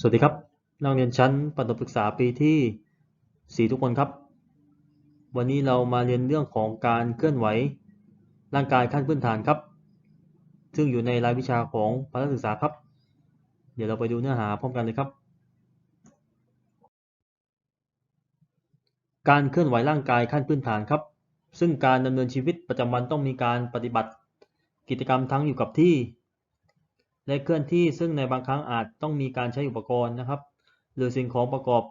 สวัสดีครับนักเรียนชั้นประถมศึกษาปีที่ 4 ทุกคนครับ วันนี้เรามาเรียนเรื่องของการเคลื่อนไหวร่างกายขั้นพื้นฐานครับ ซึ่งอยู่ในรายวิชาของพละศึกษาครับ เดี๋ยวเราไปดูเนื้อหาพร้อมกันเลยครับ การเคลื่อนไหวร่างกายขั้นพื้นฐานครับ ซึ่งการดำเนินชีวิตประจำวันต้องมีการปฏิบัติ กิจกรรมทั้งอยู่กับที่ และเคลื่อนที่ซึ่งในบางครั้งอาจต้องมีการใช้อุปกรณ์นะครับ หรือสิ่งของประกอบ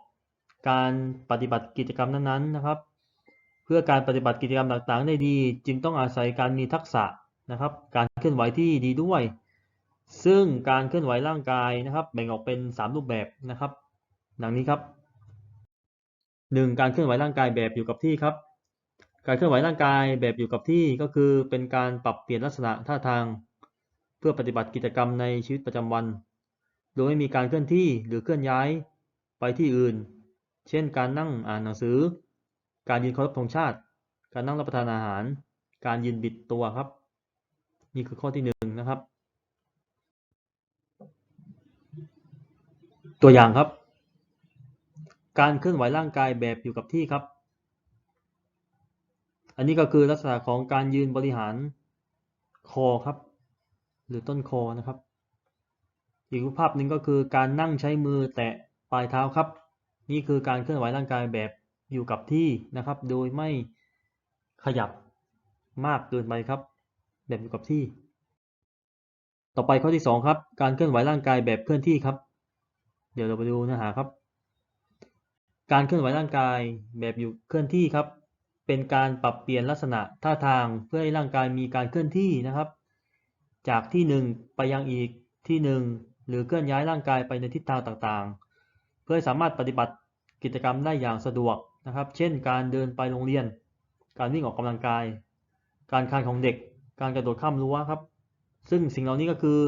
การปฏิบัติกิจกรรมนั้นๆนะครับ เพื่อการปฏิบัติกิจกรรมต่างๆ ได้ดี จึงต้องอาศัยการมีทักษะนะครับ การเคลื่อนไหวที่ดีด้วย ซึ่งการเคลื่อนไหวร่างกายนะครับ แบ่งออกเป็น 3 รูปแบบนะครับ ดังนี้ครับ 1. การเคลื่อนไหวร่างกายแบบอยู่กับที่ครับ การเคลื่อนไหวร่างกายแบบอยู่กับที่ก็คือเป็นการปรับเปลี่ยนลักษณะท่าทาง พื่อปฏิบัติกิจกรรมในชีวิตประจำวัน โดยไม่มีการเคลื่อนที่หรือเคลื่อนย้ายไปที่อื่น เช่น การนั่งอ่านหนังสือ การยืนเคารพธงชาติ การนั่งรับประทานอาหาร การยืนบิดตัวครับ นี่คือข้อที่หนึ่งนะครับ ตัวอย่างครับ การเคลื่อนไหวร่างกายแบบอยู่กับที่ครับ อันนี้ก็คือลักษณะของการยืนบริหารคอครับ หรือต้นคอนะครับ อีกรูปภาพหนึ่งก็คือการนั่งใช้มือแตะปลายเท้าครับ นี่คือการเคลื่อนไหวร่างกายแบบอยู่กับที่นะครับ โดยไม่ขยับมากเกินไปครับ แบบอยู่กับที่ ต่อไปข้อที่สองครับ การเคลื่อนไหวร่างกายแบบเคลื่อนที่ครับ เดี๋ยวเราไปดูเนื้อหาครับ การเคลื่อนไหวร่างกายแบบอยู่เคลื่อนที่ครับ เป็นการปรับเปลี่ยนลักษณะท่าทางเพื่อให้ร่างกายมีการเคลื่อนที่นะครับ จากที่หนึ่งไปยังอีกที่หนึ่งหรือเคลื่อนย้ายร่างกายไปในทิศทางต่างๆ เพื่อให้สามารถปฏิบัติกิจกรรมได้อย่างสะดวกนะครับ เช่น การเดินไปโรงเรียน การวิ่งออกกำลังกาย การคลานของเด็ก การกระโดดข้ามรั้วครับ ซึ่งสิ่งเหล่านี้ก็คือ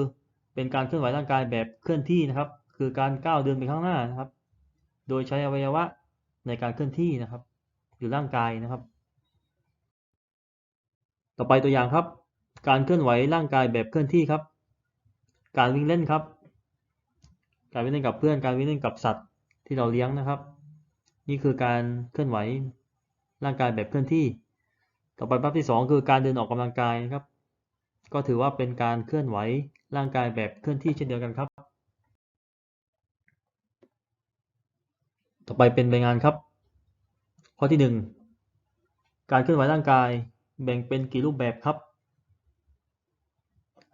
เป็นการเคลื่อนไหวร่างกายแบบเคลื่อนที่นะครับ คือการก้าวเดินไปข้างหน้านะครับ โดยใช้อวัยวะในการเคลื่อนที่นะครับหรือร่างกายนะครับ ต่อไปตัวอย่างครับ การเคลื่อนไหวร่างกายแบบเคลื่อนที่ครับ การวิ่งเล่นครับ การวิ่งเล่นกับเพื่อน การวิ่งเล่นกับสัตว์ที่เราเลี้ยงนะครับ นี่คือการเคลื่อนไหวร่างกายแบบเคลื่อนที่ ต่อไปภาพที่สองคือการเดินออกกำลังกายนะครับ ก็ถือว่าเป็นการเคลื่อนไหวร่างกายแบบเคลื่อนที่เช่นเดียวกันครับ ต่อไปเป็นใบงานครับ ข้อที่หนึ่งการเคลื่อนไหวร่างกายแบ่งเป็นกี่รูปแบบครับ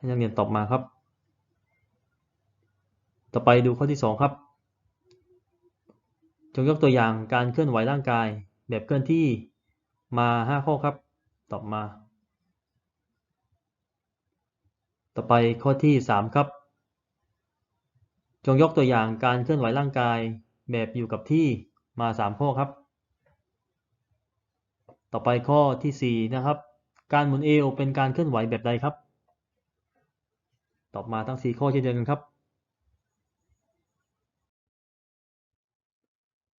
ให้นักเรียนตอบมาครับ ต่อไปดูข้อที่สองครับ จงยกตัวอย่างการเคลื่อนไหวร่างกาย แบบเคลื่อนที่มาห้าข้อครับ ตอบมา ต่อไปข้อที่สามครับ จงยกตัวอย่างการเคลื่อนไหวร่างกาย แบบอยู่กับที่มาสามข้อครับ ต่อไปข้อที่สี่นะครับ การหมุนเอวเป็นการเคลื่อนไหวแบบใดครับ ตอบมาทั้งสี่ข้อเช่นเดียวกันครับ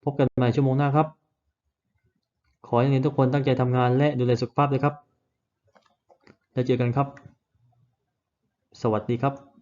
พบกันใหม่ชั่วโมงหน้าครับ ขอให้นักเรียนทุกคนตั้งใจทำงานและดูแลสุขภาพด้วยครับ แล้วเจอกันครับ สวัสดีครับ